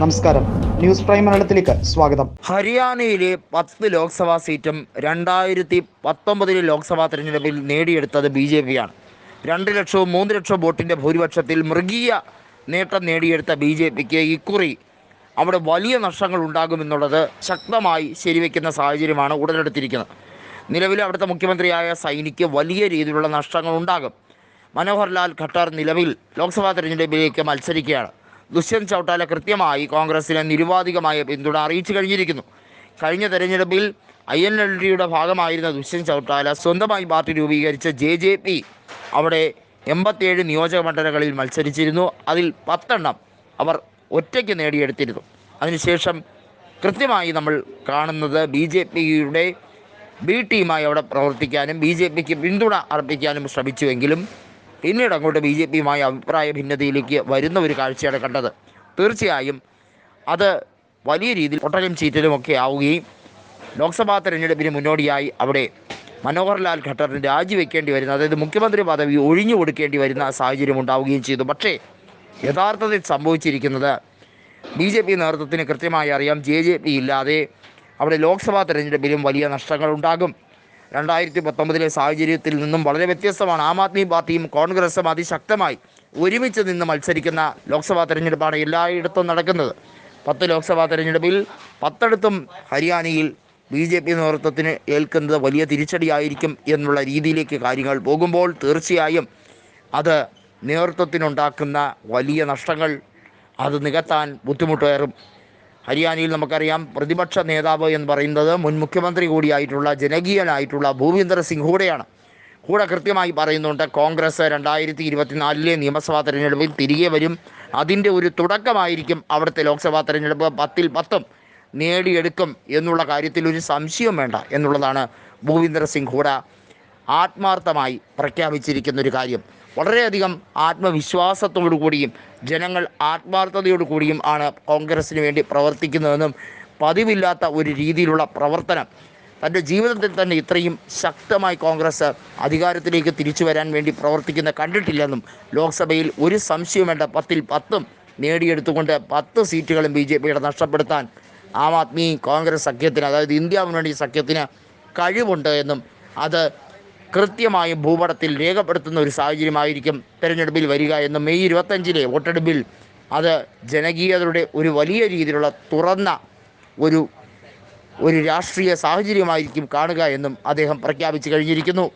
നമസ്കാരം. News prime മലയാളത്തിലേക്ക് സ്വാഗതം. ഹരിയാനയിലെ പത്ത് ലോക്സഭാ സീറ്റും രണ്ടായിരത്തി പത്തൊമ്പതിലെ ലോക്സഭാ തെരഞ്ഞെടുപ്പിൽ നേടിയെടുത്തത് ബി ജെ പിയാണ്. രണ്ട് ലക്ഷവും മൂന്ന് ലക്ഷവും വോട്ടിന്റെ ഭൂരിപക്ഷത്തിൽ മൃഗീയ നേട്ടം നേടിയെടുത്ത ബി ജെ പിക്ക് ഇക്കുറി. അവിടെ വലിയ നഷ്ടങ്ങൾ ഉണ്ടാകുമെന്നുള്ളത് ശക്തമായി ശരിവെക്കുന്ന സാഹചര്യമാണ് ഉടലെടുത്തിരിക്കുന്നത്. നിലവിൽ അവിടുത്തെ മുഖ്യമന്ത്രിയായ സൈനിക്ക് വലിയ രീതിയിലുള്ള നഷ്ടങ്ങൾ ഉണ്ടാകും. മനോഹർലാൽ ഖട്ടർ നിലവിൽ ലോക്സഭാ തെരഞ്ഞെടുപ്പിലേക്ക് മത്സരിക്കുകയാണ്. ദുഷ്യന്ത് ചൗട്ടാല കൃത്യമായി കോൺഗ്രസിന് നിരുപാധികമായ പിന്തുണ അറിയിച്ചു കഴിഞ്ഞിരിക്കുന്നു. കഴിഞ്ഞ തെരഞ്ഞെടുപ്പിൽ ഐ എൻ എൽ ഡിയുടെ ഭാഗമായിരുന്ന ദുഷ്യന്ത് ചൗട്ടാല സ്വന്തമായി പാർട്ടി രൂപീകരിച്ച ജെ ജെ പി അവിടെ എൺപത്തിയേഴ് നിയോജക മണ്ഡലങ്ങളിൽ മത്സരിച്ചിരുന്നു. അതിൽ പത്തെണ്ണം അവർ ഒറ്റയ്ക്ക് നേടിയെടുത്തിരുന്നു. അതിനുശേഷം കൃത്യമായി നമ്മൾ കാണുന്നത് ബി ജെ പിയുടെ ബി ടീമായി അവിടെ പ്രവർത്തിക്കാനും ബി ജെ പിക്ക് പിന്തുണ അർപ്പിക്കാനും ശ്രമിച്ചുവെങ്കിലും പിന്നീട് അങ്ങോട്ട് ബി ജെ പിയുമായി അഭിപ്രായ ഭിന്നതയിലേക്ക് വരുന്ന ഒരു കാഴ്ചയാണ് കണ്ടത്. തീർച്ചയായും അത് വലിയ രീതിയിൽ ഒട്ടകം ചീറ്റലുമൊക്കെ ആവുകയും ലോക്സഭാ തെരഞ്ഞെടുപ്പിന് മുന്നോടിയായി അവിടെ മനോഹർലാൽ ഖട്ടറിന് രാജിവെക്കേണ്ടി വരുന്ന അതായത് മുഖ്യമന്ത്രി പദവി ഒഴിഞ്ഞു കൊടുക്കേണ്ടി വരുന്ന സാഹചര്യം ഉണ്ടാവുകയും ചെയ്തു. പക്ഷേ യഥാർത്ഥത്തിൽ സംഭവിച്ചിരിക്കുന്നത് ബി ജെ പി നേതൃത്വത്തിന് കൃത്യമായി അറിയാം ജെ ജെ പി ഇല്ലാതെ അവിടെ ലോക്സഭാ തെരഞ്ഞെടുപ്പിലും വലിയ നഷ്ടങ്ങൾ ഉണ്ടാകും രണ്ടായിരത്തി പത്തൊമ്പതിലെ സാഹചര്യത്തിൽ നിന്നും വളരെ വ്യത്യസ്തമാണ് ആം ആദ്മി പാർട്ടിയും കോൺഗ്രസും അതിശക്തമായി ഒരുമിച്ച് നിന്ന് മത്സരിക്കുന്ന ലോക്സഭാ തെരഞ്ഞെടുപ്പാണ് എല്ലായിടത്തും നടക്കുന്നത്. പത്ത് ലോക്സഭാ തെരഞ്ഞെടുപ്പിൽ പത്തടത്തും ഹരിയാനയിൽ ബി ജെ പി നേതൃത്വത്തിന് ഏൽക്കുന്നത് വലിയ തിരിച്ചടിയായിരിക്കും എന്നുള്ള രീതിയിലേക്ക് കാര്യങ്ങൾ പോകുമ്പോൾ തീർച്ചയായും അത് നേതൃത്വത്തിനുണ്ടാക്കുന്ന വലിയ നഷ്ടങ്ങൾ അത് നികത്താൻ ബുദ്ധിമുട്ടേറും ഹരിയാനയിൽ നമുക്കറിയാം പ്രതിപക്ഷ നേതാവ് എന്ന് പറയുന്നത് മുൻ മുഖ്യമന്ത്രി കൂടിയായിട്ടുള്ള ജനകീയനായിട്ടുള്ള ഭൂപീന്ദർ സിംഗ് ഹൂഡയാണ്. കൂടെ കൃത്യമായി പറയുന്നുണ്ട് കോൺഗ്രസ് രണ്ടായിരത്തി ഇരുപത്തിനാലിലെ നിയമസഭാ തെരഞ്ഞെടുപ്പിൽ തിരികെ വരും. അതിന്റെ ഒരു തുടക്കമായിരിക്കും അവിടുത്തെ ലോക്സഭാ തെരഞ്ഞെടുപ്പ്. പത്തിൽ പത്തും നേടിയെടുക്കും എന്നുള്ള കാര്യത്തിൽ ഒരു സംശയം വേണ്ട എന്നുള്ളതാണ് ഭൂപീന്ദർ സിംഗ് ഹൂഡ ആത്മാർത്ഥമായി പ്രഖ്യാപിച്ചിരിക്കുന്ന ഒരു കാര്യം. വളരെയധികം ആത്മവിശ്വാസത്തോടു കൂടിയും ജനങ്ങൾ ആത്മാർത്ഥതയോടു കൂടിയും ആണ് കോൺഗ്രസ്സിന് വേണ്ടി പ്രവർത്തിക്കുന്നതെന്നും പതിവില്ലാത്ത ഒരു രീതിയിലുള്ള പ്രവർത്തനം തന്റെ ജീവിതത്തിൽ തന്നെ ഇത്രയും ശക്തമായി കോൺഗ്രസ് അധികാരത്തിലേക്ക് തിരിച്ചു വരാൻ വേണ്ടി പ്രവർത്തിക്കുന്ന കണ്ടിട്ടില്ലെന്നും ലോക്സഭയിൽ ഒരു സംശയം വേണ്ട പത്തിൽ പത്തും നേടിയെടുത്തുകൊണ്ട് പത്ത് സീറ്റുകളും ബി ജെ പിയുടെ നഷ്ടപ്പെടുത്താൻ ആം ആദ്മി കോൺഗ്രസ് സഖ്യത്തിന് അതായത് ഇന്ത്യ മുന്നണി സഖ്യത്തിന് കഴിവുണ്ട് എന്നും അത് കൃത്യമായും ഭൂപടത്തിൽ രേഖപ്പെടുത്തുന്ന ഒരു സാഹചര്യമായിരിക്കും തെരഞ്ഞെടുപ്പിൽ വരിക എന്ന് മെയ് ഇരുപത്തഞ്ചിലെ വോട്ടെടുപ്പിൽ അത് ജനകീയതയുടെ ഒരു വലിയ രീതിയിലുള്ള തുറന്ന ഒരു ഒരു രാഷ്ട്രീയ സാഹചര്യമായിരിക്കും കാണുക എന്നും അദ്ദേഹം പ്രഖ്യാപിച്ചു കഴിഞ്ഞിരിക്കുന്നു.